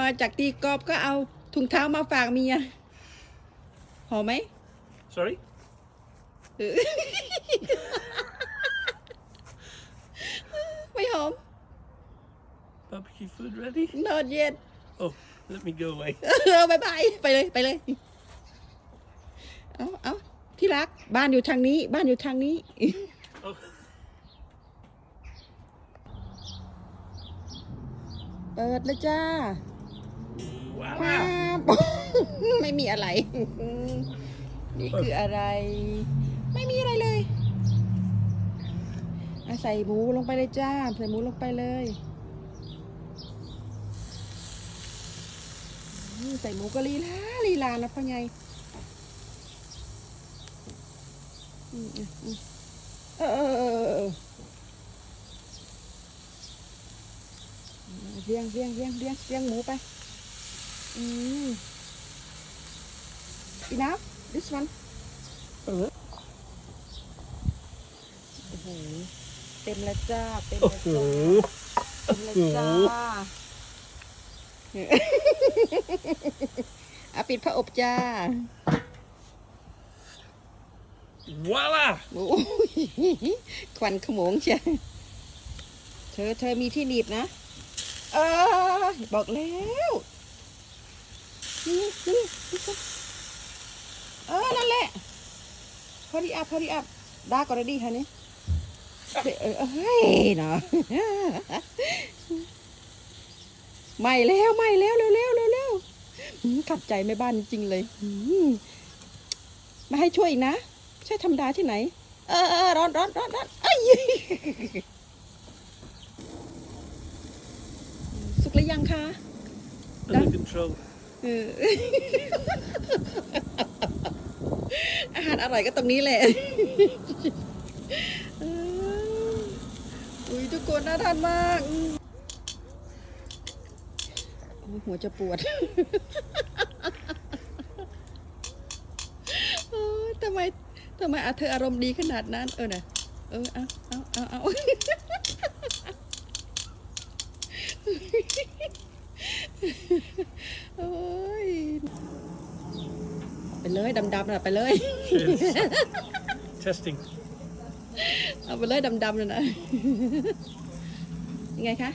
มาจากตีกอบก็เอาถุงเท้ามาฝากเมียหอมไหม Sorry? เออไม่หอม Barbecue food ready? not yet Oh, let me go away. เออบายบายไปเลยไปเลย เอาเอาที่รักบ้านอยู่ทางนี้ บ้านอยู่ทางนี้ Oh, เปิดเลยจ้า wow. ว้าวไม่มีอะไร นี่คืออะไร ไม่มีอะไรเลยอะใส่หมูลงไปเลยจ้า ใส่หมูลงไปเลยอืมใส่หมูก็ลีลาลีลานะพ่อไงอืมอืมอืมเออเออเออเออเออเรียงเรียงเรียงเรียงเรียงหมูไป อืม enough this one เออโอ้โหเต็มแล้วจ้าเต็มแล้วจ้า Oh, เต็มแล้วจ้าอะปิดพระอบจ้า voila. โอ้ยควันขโมงเชียเธอเธอมีที่หนีบนะ เออ บอกแล้ว นี่นี่นี่จ้ะเออ นั่นแหละ พอดีอัพพอดีอัพดาก็ได้ดีค่ะนี่เออเฮ้ยเนาะไม่แล้วไม่แล้วเร็วเร็วเร็วเร็วขัดใจแม่บ้านจริงเลย มาให้ช่วยอีกนะ ใช่ธรรมดาที่ไหน เออเออร้อนร้อนร้อนร้อนเอ้ยสุกหรือยังคะ Under control. อาหารอร่อยก็ตรงนี้แหละอุ้ยทุกคนน่าทานมากหัวจะปวดทำไมทำไมอาเธออารมณ์ดีขนาดนั้น เออน่ะเออเอาเอาเอาเอาโอ้ เลยดำๆน่ะไปเลย Cheers. Testing. เอาไปเลยดำๆน่ะนะยังไงคะ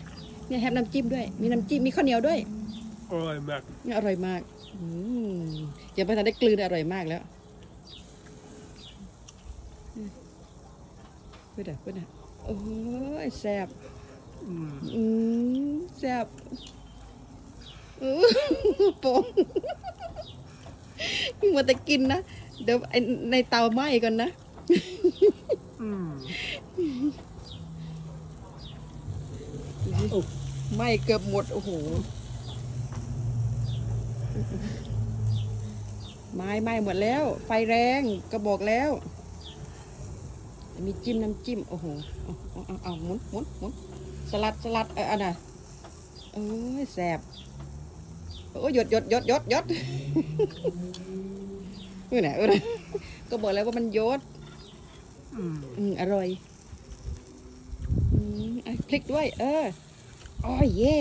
เนี่ยแฮมน้ำจิ้มด้วย มีน้ำจิ้มมีข้าวเหนียวด้วย All right, Mac. อร่อยมากอืมยังไม่ทันได้กลืนอร่อยมากแล้วอืมพูดอะพูดอะโอ้ยแซ่บ Mm. อืมแซ่บอื้อโป่ง มัวแต่กินนะเดี๋ยวไอ้ในเตาไหม้ก่อนนะ Mm. โอ้ไหม้เกือบหมดโอ้โหไม้ไหม้หมดแล้ว ไฟแรงก็บอกแล้ว มีจิ้มน้ำจิ้มโอ้โหเอาเอาเอาเอาหมุนหมุนหมุนสลัดสลัดเออเอันน่ะเอ้ยแสบ โอ้ยหยดหยดหยดหยดหยดเออน่ะเออน่ะก็บอกแล้วว่ามันหยด Mm. อืมอร่อยอืมอะพลิกด้วย เอออ๋อเย่